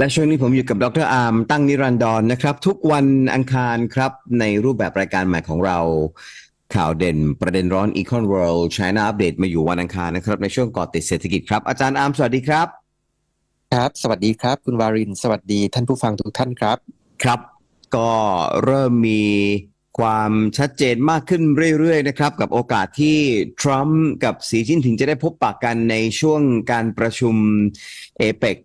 และช่วงนี้ผมอยู่กับดรอาร์มตั้งนิรันดรนะครับ ทุกวันอังคารครับในรูปแบบรายการใหม่ของเราข่าวเด่นประเด็นร้อน Econ World China Update มาอยู่วันอังคารนะครับ ในช่วงก่อติดเศรษฐกิจครับ อาจารย์อาร์มสวัสดีครับ ครับ สวัสดีครับ คุณวาริน สวัสดีท่านผู้ฟังทุกท่านครับ ครับ ก็เริ่มมีความชัดเจนมากขึ้นเรื่อยๆนะครับ กับโอกาสที่ทรัมป์กับสีจิ้นผิงจะได้พบปะกันในช่วงการประชุมเอเปก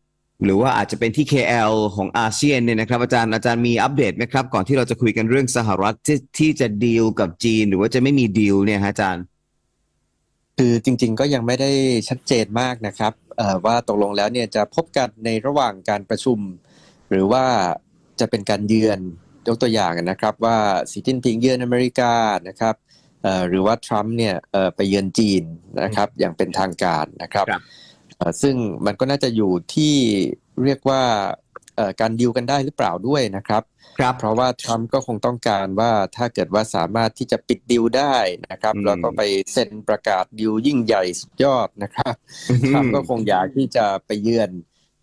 หรือว่าอาจจะเป็นที่ KL ของอาเซียนเนี่ยนะครับอาจารย์อาจารย์มีอัปเดตไหมครับ ก่อนที่เราจะคุยกันเรื่องสหรัฐที่ที่จะดีลกับจีน หรือว่าจะไม่มีดีลเนี่ยฮะอาจารย์ คือจริง ๆ ก็ยังไม่ได้ชัดเจนมากนะครับเอ่อว่าตกลงแล้วเนี่ยจะพบกันในระหว่างการประชุม หรือว่าจะเป็นการเยือนยกตัวอย่างนะครับว่าสีจิ้นผิงเยือนอเมริกานะครับเอ่อหรือว่าทรัมป์เนี่ยเอ่อไปเยือนจีนนะครับอย่างเป็นทางการนะครับครับเอ่อ ซึ่งมันก็น่าจะอยู่ที่เรียกว่าเอ่อการดิวกันได้หรือเปล่าด้วยนะครับครับ เพราะว่าทรัมป์ก็คงต้องการว่าถ้าเกิดว่าสามารถที่จะปิดดิวได้นะครับอืมแล้วก็ไปเซ็นประกาศดิวยิ่งใหญ่สุดยอดนะครับทรัมป์ก็คงอยากที่จะไปเยือน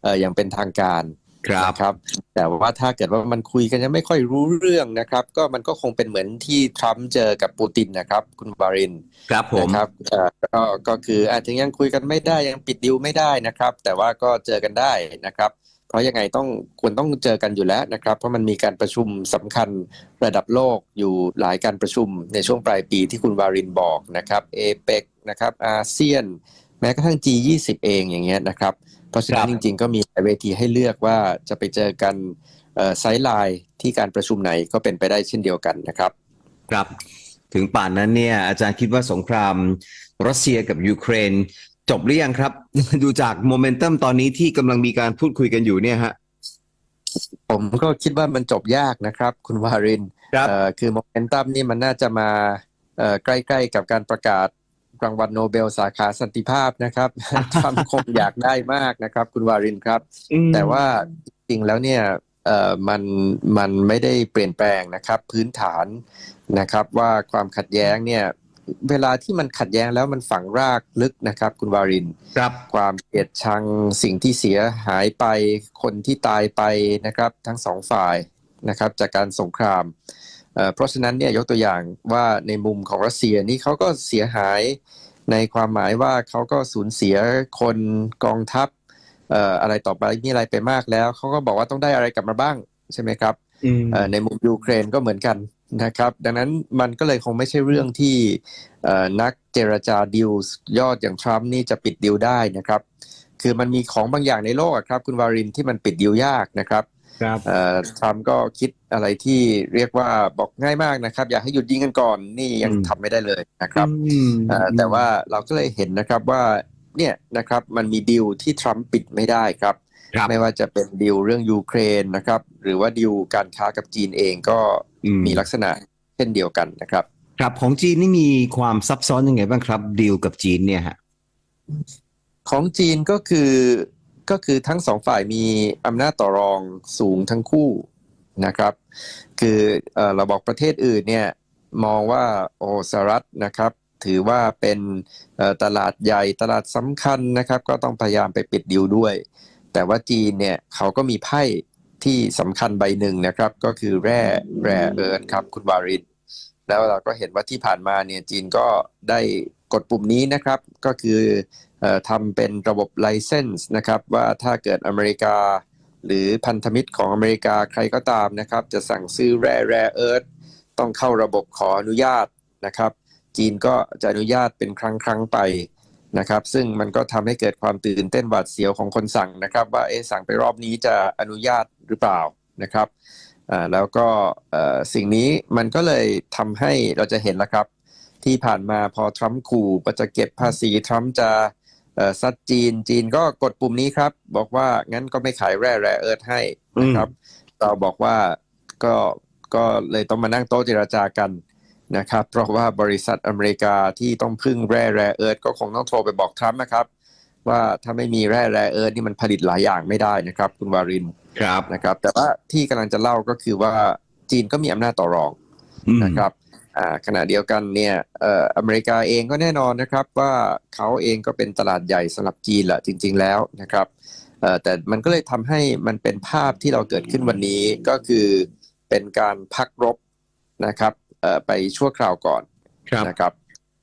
เอ่ออย่างเป็นทางการ ครับนะครับ แต่ว่าถ้าเกิดว่ามันคุยกันยังไม่ค่อยรู้เรื่องนะครับ ก็มันก็คงเป็นเหมือนที่ทรัมป์เจอกับปูตินนะครับ คุณวารินครับผมนะครับเอ่อก็ก็คืออาจจะยังคุยกันไม่ได้ยังปิดดิวไม่ได้นะครับ แต่ว่าก็เจอกันได้นะครับ เพราะยังไงต้องควรต้องเจอกันอยู่แล้วนะครับ เพราะมันมีการประชุมสำคัญระดับโลกอยู่หลายการประชุมในช่วงปลายปีที่คุณวารินบอกนะครับเอเปกนะครับอาเซียน แม้กระทั่ง G20 เองอย่างเงี้ยนะครับ เพราะฉะนั้นคจรับริง ๆ ก็มีหลายเวทีให้เลือกว่าจะไปเจอกันเอ่อไซด์ไลน์ที่การประชุมไหนก็เป็นไปได้เช่นเดียวกันนะครับ ครับ ถึงป่านนั้นเนี่ย อาจารย์คิดว่าสงครามรัสเซียกับยูเครน จบหรือยังครับ ดูจากโมเมนตัมตอนนี้ที่กำลังมีการพูดคุยกันอยู่เนี่ยฮะผมก็คิดว่ามันจบยากนะครับ คุณวารินครับเอ่อคือโมเมนตัมนี่มันน่าจะมาเอ่อใกล้ๆกับการประกาศ รางวัลโนเบลสาขาสันติภาพนะครับทรัมป์คงอยากได้มากนะครับ คุณวารินครับ แต่ว่าจริงๆแล้วเนี่ยเอ่อมันมันไม่ได้เปลี่ยนแปลงนะครับ พื้นฐานนะครับ ว่าความขัดแย้งเนี่ยเวลาที่มันขัดแย้งแล้วมันฝังรากลึกนะครับ คุณวารินครับความเกลียดชังสิ่งที่เสียหายไปคนที่ตายไปนะครับ ทั้งสองฝ่ายนะครับ จากการสงคราม เอ่อเพราะฉะนั้นเนี่ยยกตัวอย่างว่าในมุมของรัสเซียนี่เขาก็เสียหายในความหมายว่าเขาก็สูญเสียคนกองทัพเอ่ออะไรต่อไปนี่อะไรไปมากแล้วเขาก็บอกว่าต้องได้อะไรกลับมาบ้างใช่ไหมครับอืมเอ่อในมุมยูเครนก็เหมือนกันนะครับ ดังนั้นมันก็เลยคงไม่ใช่เรื่องที่เอ่อนักเจรจาดิวยอดอย่างทรัมป์นี่จะปิดดิวได้นะครับ คือมันมีของบางอย่างในโลกอะครับ คุณวารินที่มันปิดดิวยากนะครับ ครับเอ่อทรัมป์ก็คิดอะไรที่เรียกว่าบอกง่ายมากนะครับ อยากให้หยุดยิงกันก่อนนี่ยังอืมทำไม่ได้เลยนะครับอืมเอ่อแต่ว่าเราก็เลยเห็นนะครับว่าเนี่ยนะครับมันมีดิวที่ทรัมป์ปิดไม่ได้ครับครับไม่ว่าจะเป็นดีลเรื่องยูเครนนะครับ หรือว่าดีลการค้ากับจีนเองก็อืมมีลักษณะเช่นเดียวกันนะครับครับของจีนนี่มีความซับซ้อนยังไงบ้างครับดีลกับจีนเนี่ยฮะของจีนก็คือ ก็คือทั้งสองฝ่ายมีอำนาจต่อรองสูงทั้งคู่นะครับ คือเอเราบอกประเทศอื่นเนี่ยมองว่าโอสหรัฐนะครับถือว่าเป็นตลาดใหญ่ตลาดสำคัญนะครับ ก็ต้องพยายามไปปิดดิวด้วย แต่ว่าจีนเนี่ยเขาก็มีไพ่ที่สำคัญใบหนึ่งนะครับ ก็คือแร่แร่เอิร์ธครับคุณวาริน แล้วเราก็เห็นว่าที่ผ่านมาเนี่ยจีนก็ได้กดปุ่มนี้นะครับ ก็คือ ทำเป็นระบบไลเซนส์นะครับว่าถ้าเกิดอเมริกา หรือพันธมิตรของอเมริกาใครก็ตามนะครับ จะสั่งซื้อแร่แร่เอิร์ธต้องเข้าระบบขออนุญาตนะครับ จีนก็จะอนุญาตเป็นครั้งครั้งไปนะครับ ซึ่งมันก็ทำให้เกิดความตื่นเต้นหวาดเสียวของคนสั่งนะครับ ว่าเอ๊สั่งไปรอบนี้จะอนุญาตหรือเปล่านะครับอ่าแล้วก็เอ่อสิ่งนี้มันก็เลยทำให้เราจะเห็นแล้วครับ ที่ผ่านมาพอทรัมป์ขู่ว่าจะเก็บภาษีทรัมป์จะ ซัดจีนจีนก็กดปุ่มนี้ครับ บอกว่างั้นก็ไม่ขายแร่แร่เอิร์ธให้นะครับเราบอกว่าก็ก็เลยต้องมานั่งโต๊ะเจราจากันนะครับ เพราะว่าบริษัทอเมริกาที่ต้องพึ่งแร่แร่เอิร์ธก็คงต้องโทรไปบอกทรัมป์นะครับ ว่าถ้าไม่มีแร่แร่เอิร์ธนี่มันผลิตหลายอย่างไม่ได้นะครับ คุณวารินครับนะครับ แต่ว่าที่กำลังจะเล่าก็คือว่าจีนก็มีอำนาจต่อรองอืมนะครับอ่า ขณะเดียวกันเนี่ยเอ่ออเมริกาเองก็แน่นอนนะครับว่าเขาเองก็เป็นตลาดใหญ่สำหรับจีนแหละจริง ๆ แล้วนะครับเอ่อแต่มันก็เลยทำให้มันเป็นภาพที่เราเกิดขึ้นวันนี้ก็คือเป็นการพักรบนะครับเอ่อไปชั่วคราวก่อนครับนะครับ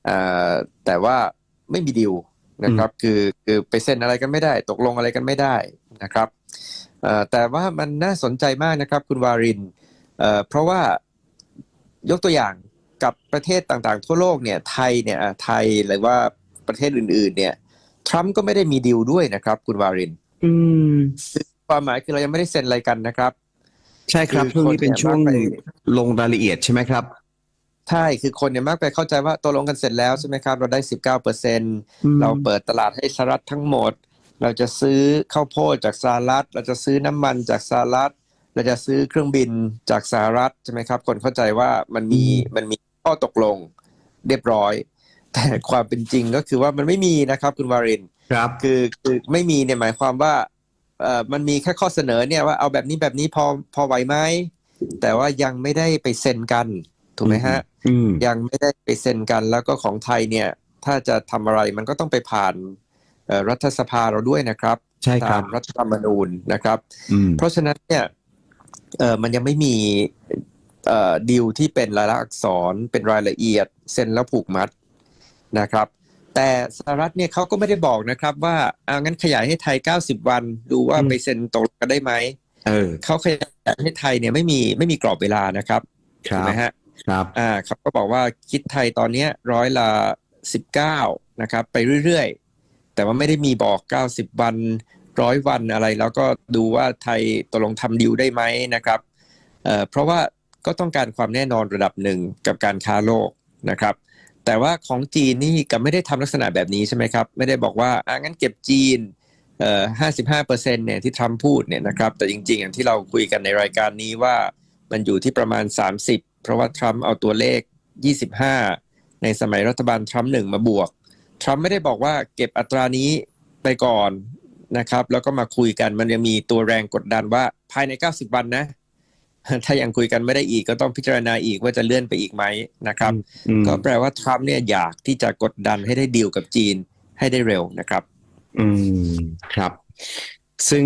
เอ่อแต่ว่าไม่มีดิวนะครับคือคือไปเซ็นอะไรกันไม่ได้ ตกลงอะไรกันไม่ได้นะครับเอ่อแต่ว่ามันน่าสนใจมากนะครับคุณวารินเอ่อเพราะว่ายกตัวอย่าง กับประเทศต่างๆ ทั่วโลกเนี่ยไทยเนี่ยอะไทยหรือว่าประเทศอื่น ๆ เนี่ยทรัมป์ก็ไม่ได้มีดิวด้วยนะครับ คุณวารินอืมความหมายคือเรายังไม่ได้เซ็นอะไรกันนะครับ ใช่ครับคือช่วงนี้เป็นคนเนี่ยช่วงมากไปลงรายละเอียดใช่ไหมครับใช่คือคนเนี่ยมากไปเข้าใจว่าตกลงกันเสร็จแล้วใช่ไหมครับ เราได้สิบเก้าเปอร์เซ็นเราเปิดตลาดให้สหรัฐทั้งหมด เราจะซื้อข้าวโพดจากสหรัฐ เราจะซื้อน้ำมันจากสหรัฐ เราจะซื้อเครื่องบินจากสหรัฐใช่ไหมครับ คนเข้าใจว่ามันมีอืมมันมี ข้อตกลงเรียบร้อย แต่ความเป็นจริงก็คือว่ามันไม่มีนะครับ คุณวารินครับคือคือไม่มีเนี่ยหมายความว่าเอ่อมันมีแค่ข้อเสนอเนี่ยว่าเอาแบบนี้แบบนี้พอพอไหวไหมแต่ว่ายังไม่ได้ไปเซ็นกันถูกไหมฮะอืมยังไม่ได้ไปเซ็นกัน แล้วก็ของไทยเนี่ย ถ้าจะทำอะไรมันก็ต้องไปผ่านเอ่อรัฐสภาเราด้วยนะครับ ใช่คตารับมรัฐธรรมนูญนะครับอืมเพราะฉะนั้นเนี่ยเอ่อมันยังไม่มีเอ่อ ดีลที่เป็นรายลักษณ์อักษรเป็นรายละเอียดเซ็นแล้วผูกมัดนะครับ แต่สหรัฐเนี่ยเขาก็ไม่ได้บอกนะครับ ว่าเอางั้นขยายให้ไทย 90 วัน ดูว่าอืมไปเซ็นตกลงกันได้ไหมเออเขาขยายให้ไทยเนี่ยไม่มีไม่มีกรอบเวลานะครับคถูรักบไหมฮะครับอ่าครับก็บอกว่าคิดไทยตอนเนี้ยร้อยละสิบเก้านะครับ ไปเรื่อยๆ แต่ว่าไม่ได้มีบอกเก้าสิบวันร้อยวันอะไร แล้วก็ดูว่าไทยตกลงทำดิวได้ไหมนะครับเอ่อเพราะว่า ก็ต้องการความแน่นอนระดับหนึ่งกับการค้าโลกนะครับ แต่ว่าของจีนนี่กับไม่ได้ทำลักษณะแบบนี้ใช่ไหมครับ ไม่ได้บอกว่าอ่างั้นเก็บจีนเอ่อห้าสิบห้าเปอร์เซ็นต์เนี่ยที่ทรัมป์พูดเนี่ยนะครับ แต่จริงๆอย่างที่เราคุยกันในรายการนี้ว่ามันอยู่ที่ประมาณ 30 เพราะว่าทรัมป์เอาตัวเลข 25 ในสมัยรัฐบาลทรัมป์หนึ่งมาบวก ทรัมป์ไม่ได้บอกว่าเก็บอัตรานี้ไปก่อนนะครับ แล้วก็มาคุยกันมันยังมีตัวแรงกดดันว่าภายใน 90 วันนะ ถ้ายังคุยกันไม่ได้อีกก็ต้องพิจารณาอีกว่าจะเลื่อนไปอีกไหมนะครับอืมก็แปลว่าทรัมป์เนี่ยอยากที่จะกดดันให้ได้ดีลกับจีนให้ได้เร็วนะครับ อืมครับ ซึ่ง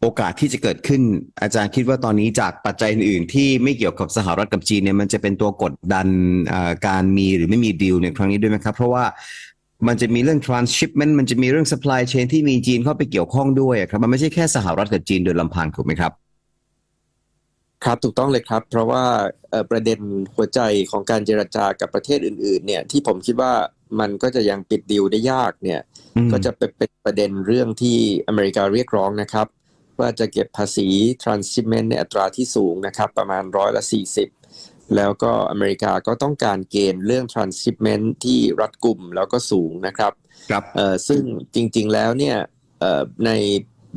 โอกาสที่จะเกิดขึ้น อาจารย์คิดว่าตอนนี้จากปัจจัยอื่นๆที่ไม่เกี่ยวกับสหรัฐกับจีนเนี่ยมันจะเป็นตัวกดดันอ่าการมีหรือไม่มีดีลในครั้งนี้ด้วยไหมครับ เพราะว่ามันจะมีเรื่อง transshipment มันจะมีเรื่อง supply chain ที่มีจีนเข้าไปเกี่ยวข้องด้วยอะครับ มันไม่ใช่แค่สหรัฐกับจีนโดยลำพังถูกไหมครับ ครับถูกต้องเลยครับ เพราะว่าเอ่อประเด็นหัวใจของการเจรจากับประเทศอื่น ๆ เนี่ยที่ผมคิดว่ามันก็จะยังปิดดีลได้ยากเนี่ยอืมก็จะเป็นเป็นประเด็นเรื่องที่อเมริกาเรียกร้องนะครับ ว่าจะเก็บภาษี transshipment ในอัตราที่สูงนะครับ ประมาณร้อยละ40แล้วก็อเมริกาก็ต้องการเกณฑ์เรื่อง transshipment ที่รัดกุมแล้วก็สูงนะครับครับเอ่อซึ่งจริง ๆแล้วเนี่ยเอ่อใน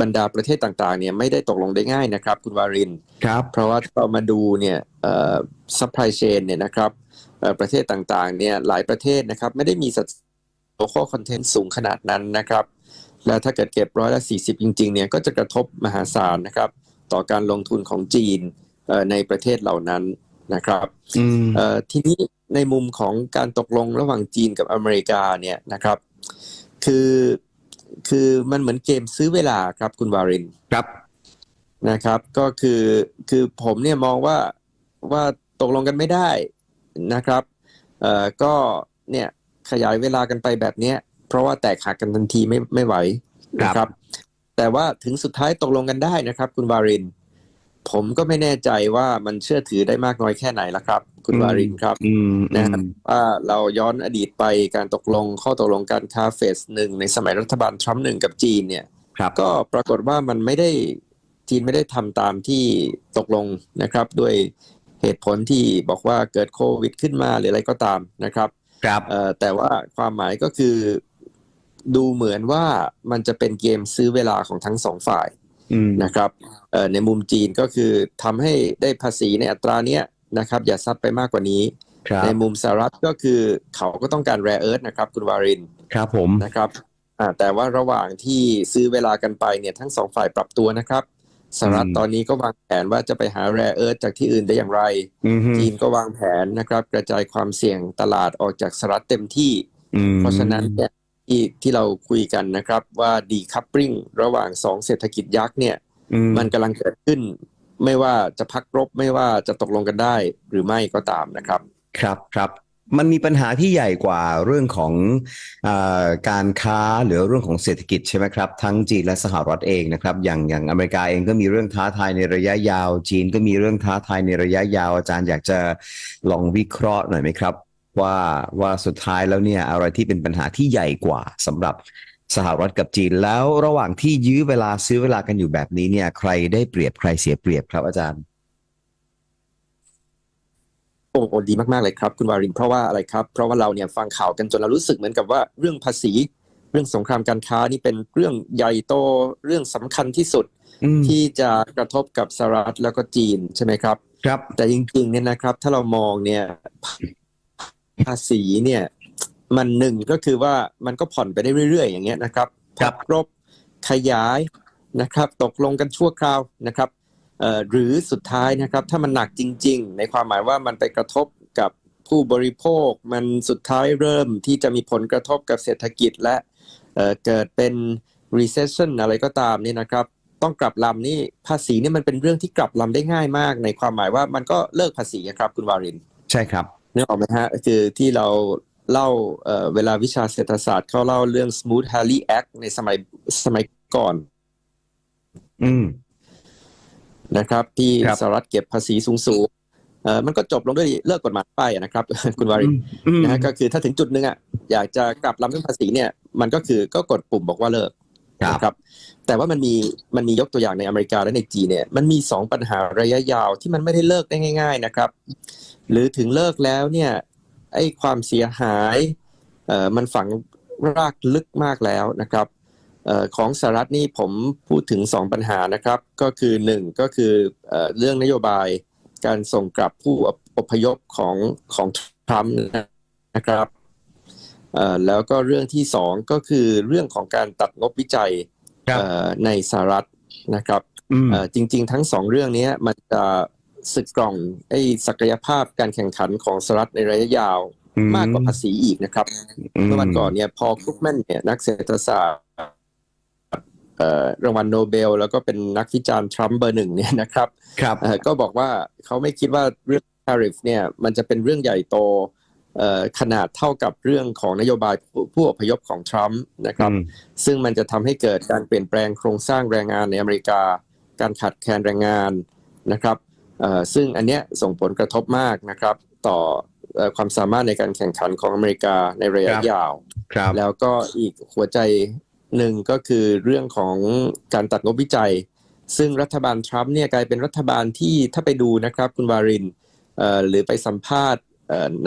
บรรดาประเทศต่างๆเนี่ยไม่ได้ตกลงได้ง่ายนะครับ คุณวารินครับเพราะว่าถ้าเรามาดูเนี่ยเอ่อ supply chain เนี่ยนะครับเอ่อประเทศต่างๆเนี่ยหลายประเทศนะครับไม่ได้มีสัด local content สูงขนาดนั้นนะครับ แล้วถ้าเกิดเก็บร้อยละ40 จริงๆเนี่ยก็จะกระทบมหาศาลนะครับ ต่อการลงทุนของจีนเอ่อในประเทศเหล่านั้นนะครับอืมเอ่อทีนี้ในมุมของการตกลงระหว่างจีนกับอเมริกาเนี่ยนะครับ คือ คือมันเหมือนเกมซื้อเวลาครับคุณวารินครับนะครับ ก็คือคือผมเนี่ยมองว่าว่าตกลงกันไม่ได้นะครับเอ่อก็เนี่ยขยายเวลากันไปแบบเนี้ย เพราะว่าแตกหักกันทันทีไม่ไม่ไหวนะครับ แต่ว่าถึงสุดท้ายตกลงกันได้นะครับ คุณวาริน ผมก็ไม่แน่ใจว่ามันเชื่อถือได้มากน้อยแค่ไหนละครับ คุณวารินครับอืมนะครับว่าเราย้อนอดีตไปการตกลงข้อตกลงการค้าเฟสหนึ่งในสมัยรัฐบาลทรัมป์หนึ่งกับจีนเนี่ยครับก็ปรากฏว่ามันไม่ได้จีนไม่ได้ทำตามที่ตกลงนะครับ ด้วยเหตุผลที่บอกว่าเกิดโควิดขึ้นมาหรืออะไรก็ตามนะครับครับเอ่อแต่ว่าความหมายก็คือดูเหมือนว่ามันจะเป็นเกมซื้อเวลาของทั้งสองฝ่ายอืม นะครับเอ่อในมุมจีนก็คือทำให้ได้ภาษีในอัตราเนี้ยนะครับ อย่าซัดไปมากกว่านี้ครับในมุมสหรัฐก็คือเขาก็ต้องการแรเอิร์ธนะครับ คุณวารินครับผมนะครับอ่าแต่ว่าระหว่างที่ซื้อเวลากันไปเนี่ยทั้งสองฝ่ายปรับตัวนะครับสหรัฐอืมตอนนี้ก็วางแผนว่าจะไปหาแรเอิร์ธจากที่อื่นได้อย่างไรอืมฮึจีนก็วางแผนนะครับ กระจายความเสี่ยงตลาดออกจากสหรัฐเต็มที่อืมเพราะฉะนั้นเนี่ย ที่ที่เราคุยกันนะครับว่า decoupling ระหว่างสองเศรษฐกิจยักษ์เนี่ยอืมมันกำลังเกิดขึ้น ไม่ว่าจะพักรบไม่ว่าจะตกลงกันได้หรือไม่ก็ตามนะครับ ครับครับมันมีปัญหาที่ใหญ่กว่าเรื่องของอาการค้าหรือเรื่องของเศรษฐกิจใช่ไหมครับ ทั้งจีนและสหรัฐเองนะครับ อย่างอย่างอเมริกาเองก็มีเรื่องท้าทายในระยะยาว จีนก็มีเรื่องท้าทายในระยะยาวอาจารย์อยากจะลองวิเคราะห์หน่อยไหมครับ ว่าว่าสุดท้ายแล้วเนี่ยอะไรที่เป็นปัญหาที่ใหญ่กว่าสำหรับสหรัฐกับจีน แล้วระหว่างที่ยื้อเวลาซื้อเวลากันอยู่แบบนี้เนี่ย ใครได้เปรียบใครเสียเปรียบครับอาจารย์โอ้โหดีมากๆเลยครับ คุณวารินเพราะว่าอะไรครับ เพราะว่าเราเนี่ยฟังข่าวกันจนเรารู้สึกเหมือนกับว่าเรื่องภาษี เรื่องสงครามการค้านี่เป็นเรื่องใหญ่โตเรื่องสำคัญที่สุดอืมที่จะกระทบกับสหรัฐแล้วก็จีนใช่ไหมครับ ครับแต่จริงๆเนี่ยนะครับ ถ้าเรามองเนี่ย ภาษีเนี่ยมันหนึ่งก็คือว่ามันก็ผ่อนไปได้เรื่อย ๆ อย่างเงี้ยนะครับครับพักรบขยายนะครับ ตกลงกันชั่วคราวนะครับเอ่อหรือสุดท้ายนะครับ ถ้ามันหนักจริง ๆ ในความหมายว่ามันไปกระทบกับผู้บริโภค มันสุดท้ายเริ่มที่จะมีผลกระทบกับเศรษฐกิจและเอ่อเกิดเป็น recession อะไรก็ตามเนี่ยนะครับ ต้องกลับลำนี่ภาษีเนี่ยมันเป็นเรื่องที่กลับลำได้ง่ายมาก ในความหมายว่ามันก็เลิกภาษีอะครับคุณวาริน ใช่ครับ นึกออกไหมฮะ คือที่เราเล่าเอ่อเวลาวิชาเศรษฐศาสตร์เขาเล่าเรื่อง Smooth Halley Act ในสมัยสมัยก่อนอืมนะครับ ที่ครับ สหรัฐเก็บภาษีสูงๆเอ่อมันก็จบลงด้วยเลิกกฎหมายไปอะนะครับ คุณวารินอืมนะฮะก็คือถ้าถึงจุดหนึ่งอะอยากจะกลับลำเรื่องภาษีเนี่ย มันก็คือก็กดปุ่มบอกว่าเลิกครับ นะครับ แต่ว่ามันมีมันมียกตัวอย่างในอเมริกาและในจีนเนี่ยมันมีสองปัญหาระยะยาวที่มันไม่ได้เลิกได้ง่าย ๆนะครับ หรือถึงเลิกแล้วเนี่ยไอ้ความเสียหายเอ่อมันฝังรากลึกมากแล้วนะครับเอ่อของสหรัฐนี่ผมพูดถึงสองปัญหานะครับ ก็คือหนึ่งก็คือเอ่อเรื่องนโยบายการส่งกลับผู้อพยพของของทรัมป์นะครับ แล้วก็เรื่องที่สองก็คือเรื่องของการตัดงบวิจัยครับเอ่อในสหรัฐนะครับอืมเอ่อจริง ๆ ทั้งสองเรื่องนี้มันจะสึกกร่องไอ้ศักยภาพการแข่งขันของสหรัฐในระยะยาวมากกว่าภาษีอีกนะครับเมื่อวันก่อนเนี่ยพอครุกแมนเนี่ยนักเศรษฐศาสตร์เอ่อรางวัลโนเบล แล้วก็เป็นนักวิจารณ์ทรัมป์เบอร์หนึ่งเนี่ยนะครับครับเอ่อก็บอกว่าเขาไม่คิดว่าเรื่อง tariff เนี่ยมันจะเป็นเรื่องใหญ่โตเอ่อ ขนาดเท่ากับเรื่องของนโยบายผู้ผู้อพยพของทรัมป์นะครับอืมซึ่งมันจะทำให้เกิดการเปลี่ยนแปลงโครงสร้างแรงงานในอเมริกา การขาดแคลนแรงงานนะครับเอ่อซึ่งอันเนี้ยส่งผลกระทบมากนะครับต่อเอ่อความสามารถในการแข่งขันของอเมริกาในระยะครับยาวครับแล้วก็อีกหัวใจหนึ่งก็คือเรื่องของการตัดงบวิจัย ซึ่งรัฐบาลทรัมป์เนี่ยกลายเป็นรัฐบาลที่ถ้าไปดูนะครับคุณวารินเอ่อหรือไปสัมภาษณ์เอ่อ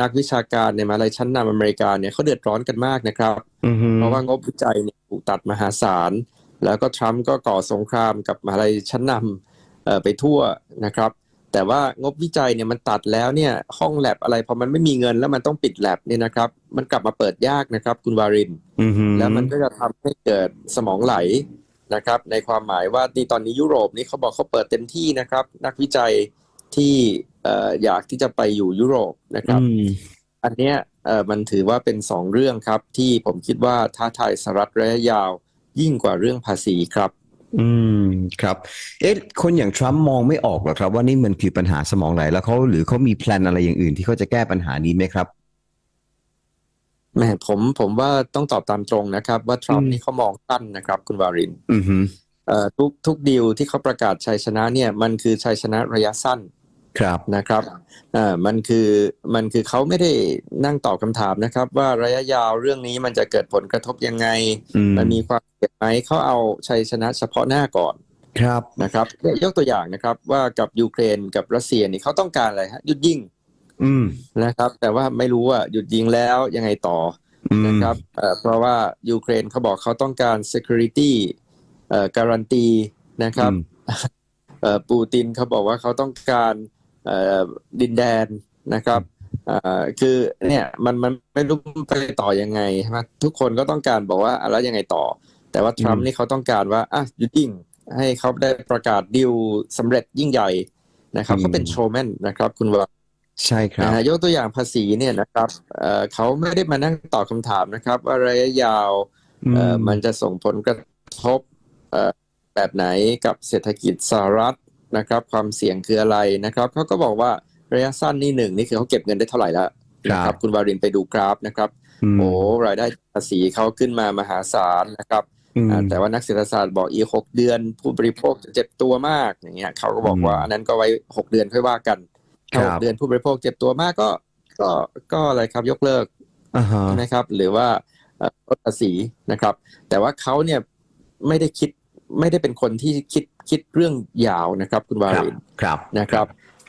นักวิชาการในมหาลัยชั้นนำอเมริกาเนี่ยเขาเดือดร้อนกันมากนะครับอือฮึเพราะว่างบวิจัยเนี่ยถูกตัดมหาศาล แล้วก็ทรัมป์ก็ก่อสงครามกับมหาลัยชั้นนำเอ่อไปทั่วนะครับ แต่ว่างบวิจัยเนี่ยมันตัดแล้วเนี่ยห้องแลบอะไรพอมันไม่มีเงินแล้วมันต้องปิดแลบเนี่ยนะครับ มันกลับมาเปิดยากนะครับ คุณวารินอือฮึแล้วมันก็จะทำให้เกิดสมองไหลนะครับ ในความหมายว่านี่ตอนนี้ยุโรปนี่เขาบอกเขาเปิดเต็มที่นะครับ นักวิจัยที่เอ่ออยากที่จะไปอยู่ยุโรปนะครับอืมอันเนี้ยเอ่อมันถือว่าเป็นสองเรื่องครับ ที่ผมคิดว่าท้าทายสหรัฐระยะยาวยิ่งกว่าเรื่องภาษีครับ อืมครับ เอ๊ะคนอย่างทรัมป์มองไม่ออกเหรอครับ ว่านี่มันคือปัญหาสมองไหลแล้วเขาหรือเขามีแพลนอะไรอย่างอื่นที่เขาจะแก้ปัญหานี้ไหมครับแหม่ผมผมว่าต้องตอบตามตรงนะครับ ว่าทรัมอืป์มนี่เขามองสั้นนะครับ คุณวารินอือฮึเอ่อทุกทุกดีลที่เขาประกาศชัยชนะเนี่ย มันคือชัยชนะระยะสั้น ครับนะครับอ่ามันคือมันคือเขาไม่ได้นั่งตอบคำถามนะครับ ว่าระยะยาวเรื่องนี้มันจะเกิดผลกระทบยังไงอืมมันมีความเสี่ยงไหมเขาเอาชัยชนะเฉพาะหน้าก่อนครับนะครับเนี่ยยกตัวอย่างนะครับว่ากับยูเครนกับรัสเซียนี่เขาต้องการอะไรฮะหยุดยิงอืมนะครับ แต่ว่าไม่รู้ว่าหยุดยิงแล้วยังไงต่ออืมนะครับเอ่อเพราะว่ายูเครนเขาบอกเขาต้องการ security เอ่อการันตีนะครับอืมเอ่อปูตินเขาบอกว่าเขาต้องการเอ่อ ดินแดนนะครับเอ่อคือเนี่ยมันมันไม่รู้ไปต่อยังไงใช่ไหมทุกคนก็ต้องการบอกว่าอะแล้วยังไงต่อ แต่ว่าทรัมอืป์มนี่เขาต้องการว่าอะหยุดยิงให้เขาได้ประกาศดิวสำเร็จยิ่งใหญ่นะครับเขาเป็นโชว์แมนนะครับ คุณว่าใช่ครับนะฮะยกตัวอย่างภาษีเนี่ยนะครับเอ่อเขาไม่ได้มานั่งตอบคำถามนะครับว่าระยะยาวเอ่ออมันจะส่งผลกระทบเอ่อแบบไหนกับเศรษฐกิจสหรัฐ นะครับ ความเสี่ยงคืออะไรนะครับเขาก็บอกว่าระยะสั้นนี่หนึ่งนี่คือเขาเก็บเงินได้เท่าไหร่แล้วนะครับ คุณวารินไปดูกราฟนะครับมโอ้รายได้ภาษีเขาขึ้นมามหาศาลนะครับอืมอ่าแต่ว่านักเศรษฐศาสตร์บอกอีกหกเดือน ผู้บริโภคจะเจ็บตัวมากอย่างเงี้ยเขาก็บอกว่าอืมอันนั้นก็ไว้หกเดือนค่อยว่ากันถ้าครัหบกเดือนผู้บริโภคเจ็บตัวมากก็ ก็ก็อะไรครับยกเลิกอ่าฮะนะครับ หรือว่าเอ่อลดภาษีนะครับ แต่ว่าเขาเนี่ยไม่ได้คิดไม่ได้เป็นคนที่คิด คิดเรื่องยาวนะครับคุณวาครับรินครับนะครับ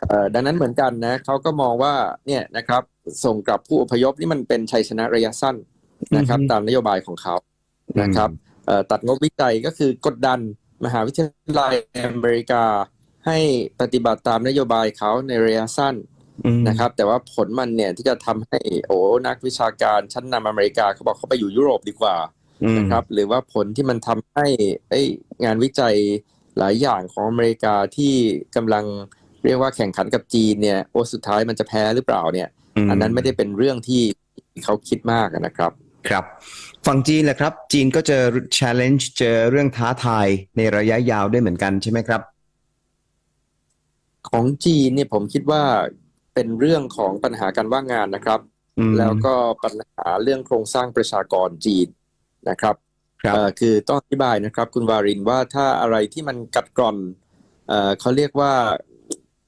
เอ่อดังนั้นเหมือนกันนะเขาก็มองว่าเนี่ยนะครับส่งกลับผู้อพยพนี่มันเป็นชัยชนะระยะสั้นนะครับอือฮึตามนโยบายของเขานะครับเอ่อตัดงบวิจัยก็คือกดดันมหาวิทยาลัยอเมริกาให้ปฏิบัติตามนโยบายเขาในระยะสั้นอืมนะครับ แต่ว่าผลมันเนี่ยที่จะทำให้โอ้นักวิชาการชั้นนำอเมริกาเขาบอกเขาไปอยู่ยุโรปดีกว่าอืมนะครับ หรือว่าผลที่มันทำให้เอ้ยงานวิจัย หลายอย่างของอเมริกาที่กำลังเรียกว่าแข่งขันกับจีนเนี่ยโอ้สุดท้ายมันจะแพ้หรือเปล่าเนี่ยมอันนั้นไม่ได้เป็นเรื่องที่เขาคิดมากนะครับ ครับ ฝั่งจีนแหละครับ จีนก็เจอ challenge เจอเรื่องท้าทายในระยะยาวด้วยเหมือนกันใช่ไหมครับ ของจีนเนี่ยผมคิดว่าเป็นเรื่องของปัญหาการว่างงานนะครับอืมแล้วก็ปัญหาเรื่องโครงสร้างประชากรจีนนะครับ ครับเอ่อคือต้องอธิบายนะครับ คุณวารินว่าถ้าอะไรที่มันกัดกร่อนเอ่อเขาเรียกว่า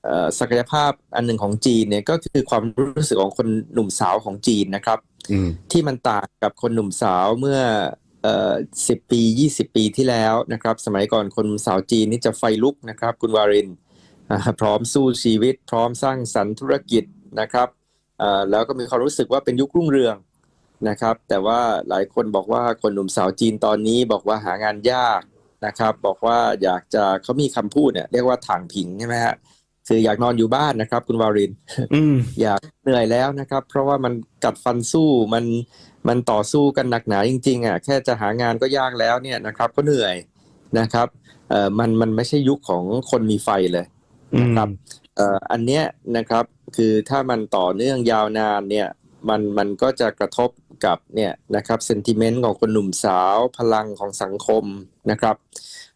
เอ่อศักยภาพอันหนึ่งของจีนเนี่ยก็คือความรู้สึกของคนหนุ่มสาวของจีนนะครับอืมที่มันต่างกับคนหนุ่มสาวเมื่อเอ่อสิบปียี่สิบปีที่แล้วนะครับ สมัยก่อนคนหนุ่มสาวจีนนี่จะไฟลุกนะครับ คุณวารินอ่าพร้อมสู้ชีวิต พร้อมสร้างสรรค์ธุรกิจนะครับเอ่อแล้วก็มีความรู้สึกว่าเป็นยุครุ่งเรือง นะครับ แต่ว่าหลายคนบอกว่าคนหนุ่มสาวจีนตอนนี้บอกว่าหางานยากนะครับ บอกว่าอยากจะเขามีคำพูดเนี่ยเรียกว่าถ่างผิงใช่ไหมฮะคืออยากนอนอยู่บ้านนะครับ คุณวารินอืมอยากเหนื่อยแล้วนะครับ เพราะว่ามันกัดฟันสู้มันมันต่อสู้กันหนักหนาจริงๆอะแค่จะหางานก็ยากแล้วเนี่ยนะครับ ก็เหนื่อยนะครับเอ่อมันมันไม่ใช่ยุคของคนมีไฟเลยนะครับเอ่ออันเนี้ยนะครับคือถ้ามันต่อเนื่องยาวนานเนี่ยมันมันก็จะกระทบ กับเนี่ยนะครับเซนติเมนต์ของคนหนุ่มสาวพลังของสังคมนะครับ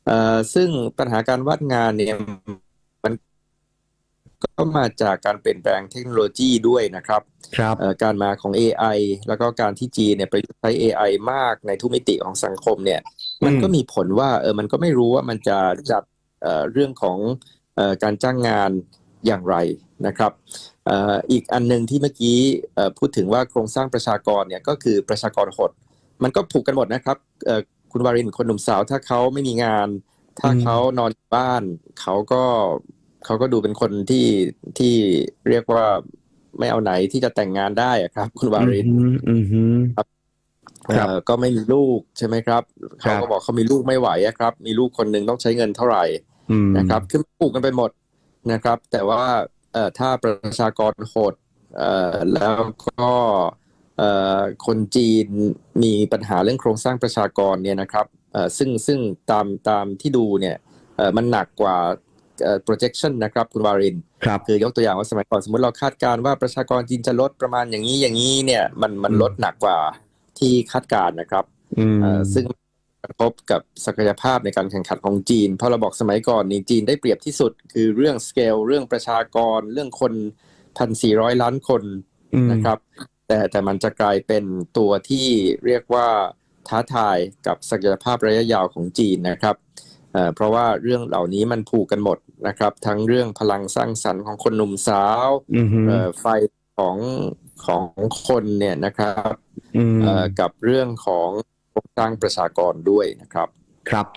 เอ่อซึ่งปัญหาการวาดงานเนี่ยมันก็มาจากการเปลี่ยนแปลงเทคโนโลยีด้วยนะครับครับเอ่อการมาของ AI แล้วก็การที่จีนเนี่ยประยุกต์ใช้ AI มากในทุกมิติของสังคมเนี่ยมันก็มีผลว่าเออมันก็ไม่รู้ว่ามันจะจัดเอ่อเรื่องของเอ่อการจ้างงาน อย่างไรนะครับเอ่ออีกอันหนึ่งที่เมื่อกี้เอ่อพูดถึงว่าโครงสร้างประชากรเนี่ยก็คือประชากรหด มันก็ผูกกันหมดนะครับเอ่อคุณวารินคนหนุ่มสาว ถ้าเขาไม่มีงาน ถ้าอืมเขานอนอยู่บ้านเขาก็เขาก็ดูเป็นคนที่ที่เรียกว่าไม่เอาไหนที่จะแต่งงานได้อะครับ คุณวารินอืมอืมอืมครับเอ่อก็ไม่มีลูกใช่ไหมครับครัเขาบก็บอกเขามีลูกไม่ไหวอะครับ มีลูกคนหนึ่งต้องใช้เงินเท่าไหร่อืมนะครับคือปลูกกันไปหมด นะครับ แต่ว่าเอ่อถ้าประชากรโหดเอ่อแล้วก็เอ่อคนจีนมีปัญหาเรื่องโครงสร้างประชากรเนี่ยนะครับเอ่อซึ่งซึ่งตามตามที่ดูเนี่ยเอ่อมันหนักกว่าเอ่อ projection นะครับ คุณวารินครับคือยกตัวอย่างว่าสมัยก่อนสมมติเราคาดการณ์ว่าประชากรจีนจะลดประมาณอย่างนี้อย่างนี้เนี่ยมันมันอืมลดหนักกว่าที่คาดการณ์นะครับอืมเอ่อซึ่ง กระทบกับศักยภาพในการแข่งขันของจีน เพราะเราบอกสมัยก่อนนี่จีนได้เปรียบที่สุด คือเรื่องสเกลเรื่องประชากร เรื่องคนพันสี่ร้อยล้านคนอืมนะครับ แต่แต่มันจะกลายเป็นตัวที่เรียกว่าท้าทายกับศักยภาพระยะยาวของจีนนะครับเอ่อเพราะว่าเรื่องเหล่านี้มันผูกกันหมดนะครับ ทั้งเรื่องพลังสร้างสรรค์ของคนหนุ่มสาวอืมเอ่อไฟของของคนเนี่ยนะครับอืมเอ่อกับเรื่องของโค รงสร้างประชากรด้วยนะครับครับ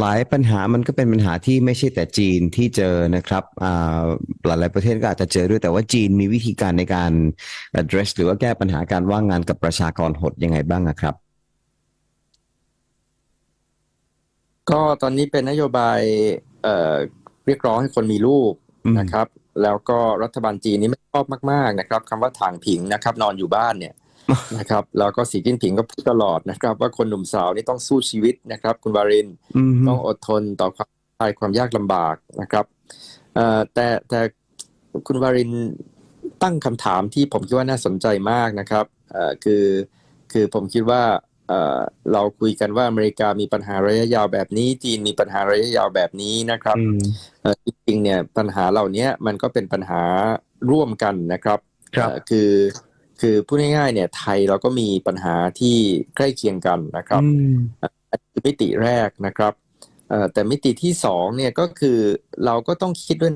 หลายปัญหามันก็เป็นปัญหาที่ไม่ใช่แต่จีนที่เจอนะครับอ่าหลายๆประเทศก็อาจจะเจอด้วยแต่ว่าจีนมีวิธีการในการ address หรือว่าแก้ปัญหาการว่างงานกับประชากรหดยังไงบ้างอะครับก็ตอนนี้เป็นนโยบายเอ่อเรียกร้องให้คนมีลูกอืมนะครับ แล้วก็รัฐบาลจีนนี่ไม่ชอบมาก ๆ นะครับคำว่าถ่างผิงนะครับ นอนอยู่บ้านเนี่ย นะครับ แล้วก็สีจิ้นผิงก็พูดตลอดนะครับ ว่าคนหนุ่มสาวนี่ต้องสู้ชีวิตนะครับ คุณวารินอืมต้องอดทนต่อความตายความยากลำบากนะครับเอ่อแต่แต่คุณวารินตั้งคำถามที่ผมคิดว่าน่าสนใจมากนะครับเอ่อคือคือผมคิดว่าเอ่อเราคุยกันว่าอเมริกามีปัญหาระยะยาวแบบนี้ จีนมีปัญหาระยะยาวแบบนี้นะครับอืมเอ่อจริงๆเนี่ยปัญหาเหล่านี้มันก็เป็นปัญหาร่วมกันนะครับครับเอ่อ คือคือพูดง่ายๆเนี่ยไทยเราก็มีปัญหาที่ใกล้เคียงกันนะครับอืมอันนี้คือมิติแรกนะครับเอ่อแต่มิติที่สองเนี่ยก็คือเราก็ต้องคิดด้วย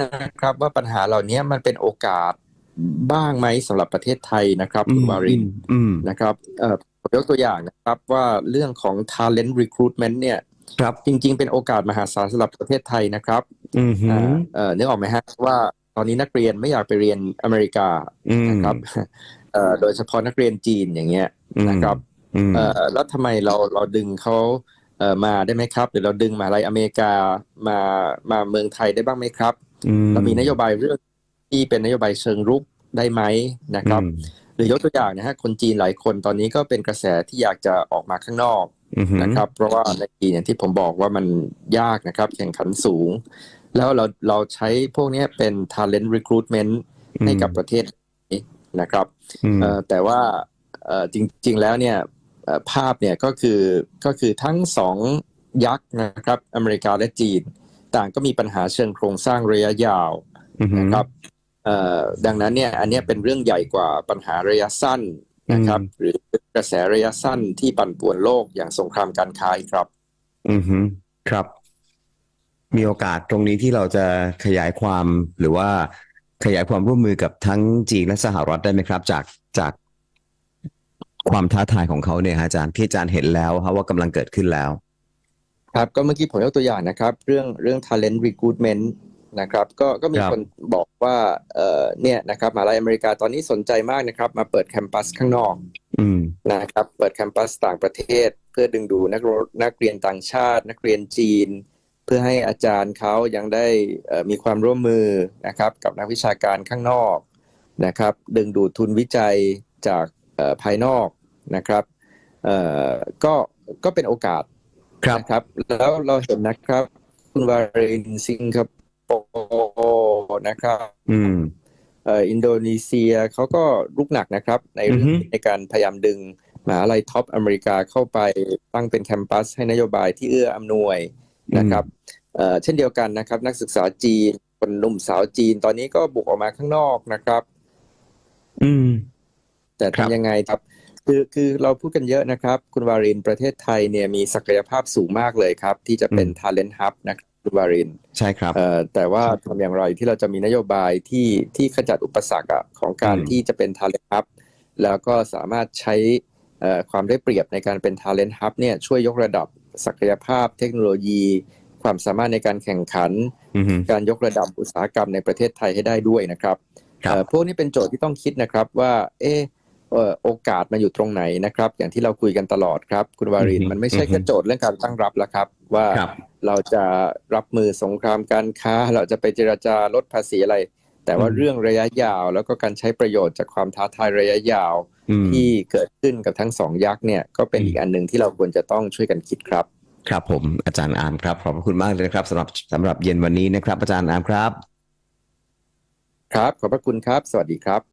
นะครับ ว่าปัญหาเหล่านี้มันเป็นโอกาสบ้างไหมสำหรับประเทศไทยนะครับคุณวารินอืมนะครับเอ่อผมยกตัวอย่างนะครับว่าเรื่องของ talent recruitment เนี่ยครับจริงๆ เป็นโอกาสมหาศาลสำหรับประเทศไทยนะครับอืมฮึอ่าเอ่อนึกออกไหมฮะว่า ตอนนี้นักเรียนไม่อยากไปเรียนอเมริกาอืมนะครับเอ่อโดยเฉพาะนักเรียนจีนอย่างเงี้ยนะครับอืมเอ่อแล้วทำไมเราเราดึงเขาเอ่อมาได้ไหมครับหรือเราดึงมหาลัยอเมริกามามาเมืองไทยได้บ้างไหมครับอืมเรามีนโยบายเรื่องที่เป็นนโยบายเชิงรุกได้ไหมนะครับอืมหรือยกตัวอย่างนะฮะคนจีนหลายคนตอนนี้ก็เป็นกระแสที่อยากจะออกมาข้างนอกอืมฮึนะครับ เพราะว่าในจีนอย่างที่ผมบอกว่ามันยากนะครับ แข่งขันสูง แล้วเราเราใช้พวกเนี้ยเป็น talent recruitment ให้กับประเทศนี้นะครับอืมเอ่อแต่ว่าเอ่อจริง ๆ แล้วเนี่ยเอ่อภาพเนี่ยก็คือก็คือทั้งสองยักษ์นะครับอเมริกาและจีน ต่างก็มีปัญหาเชิงโครงสร้างระยะยาวอืมฮึนะครับเอ่อดังนั้นเนี่ยอันเนี้ยเป็นเรื่องใหญ่กว่าปัญหาระยะสั้นนะครับ หรือกระแสระยะสั้นที่ปั่นป่วนโลกอย่างสงครามการค้าอีกครับ อืมฮึครับ มีโอกาสตรงนี้ที่เราจะขยายความหรือว่าขยายความร่วมมือกับทั้งจีนและสหรัฐได้ไหมครับ จากจากความท้าทายของเขาเนี่ยฮะอาจารย์ที่อาจารย์เห็นแล้วครับว่ากำลังเกิดขึ้นแล้ว ครับก็เมื่อกี้ผมยกตัวอย่างนะครับ เรื่องเรื่อง talent recruitment นะครับก็ก็มีครับคนบอกว่าเอ่อเนี่ยนะครับมหาลัยอเมริกาตอนนี้สนใจมากนะครับ มาเปิดแคมปัสข้างนอกอืมนะครับ เปิดแคมปัสต่างประเทศ เพื่อดึงดูดนักเรนักเรียนต่างชาติ นักเรียนจีน เพื่อให้อาจารย์เขายังได้เอ่อมีความร่วมมือนะครับกับนักวิชาการข้างนอกนะครับ ดึงดูดทุนวิจัยจากเอ่อภายนอกนะครับเอ่อก็ก็เป็นโอกาสครับนะครับ แล้วเราเห็นนะครับ คุณวารินสิงคโปร์นะครับอืมเอ่ออินโดนีเซียเขาก็ลุกหนักนะครับ ในเรื่องอือฮึในการพยายามดึงมหาลัยท็อปอเมริกาเข้าไปตั้งเป็นแคมปัสให้นโยบายที่เอื้ออำนวย นะครับเอ่อเช่นเดียวกันนะครับ นักศึกษาจีนคนหนุ่มสาวจีนตอนนี้ก็บุกออกมาข้างนอกนะครับ อืม แต่ครับทำยังไงครับ คือคือเราพูดกันเยอะนะครับ คุณวารินประเทศไทยเนี่ยมีศักยภาพสูงมากเลยครับ ที่จะเป็น talent hub นะครับคุณวารินใช่ครับเอ่อแต่ว่าทำอย่างไรที่เราจะมีนโยบายที่ที่ขจัดอุปสรรคอะของการอืมที่จะเป็น talent hub แล้วก็สามารถใช้เอ่อความได้เปรียบในการเป็น talent hub เนี่ยช่วยยกระดับ ศักยภาพเทคโนโลยี ความสามารถในการแข่งขันอืมฮึการยกระดับอุตสาหกรรมในประเทศไทยให้ได้ด้วยนะครับครับเอ่อพวกนี้เป็นโจทย์ที่ต้องคิดนะครับว่า เออเอ่อโอกาสมันอยู่ตรงไหนนะครับ อย่างที่เราคุยกันตลอดครับ คุณวารินอือฮึมันไม่ใช่แค่อือฮึโจทย์เรื่องการตั้งรับแล้วครับ ว่าครับเราจะรับมือสงครามการค้า เราจะไปเจราจาลดภาษีอะไร แต่ว่าอืมเรื่องระยะยาวแล้วก็การใช้ประโยชน์จากความท้าทายระยะยาวอืมที่เกิดขึ้นกับทั้งสองยักษ์เนี่ยก็เป็นอืมอีกอันหนึ่งที่เราควรจะต้องช่วยกันคิดครับ ครับผมอาจารย์อาร์มครับขอบพระคุณมากเลยนะครับสำหรับสำหรับเย็นวันนี้นะครับ อาจารย์อาร์มครับ ครับขอบพระคุณครับ สวัสดีครับ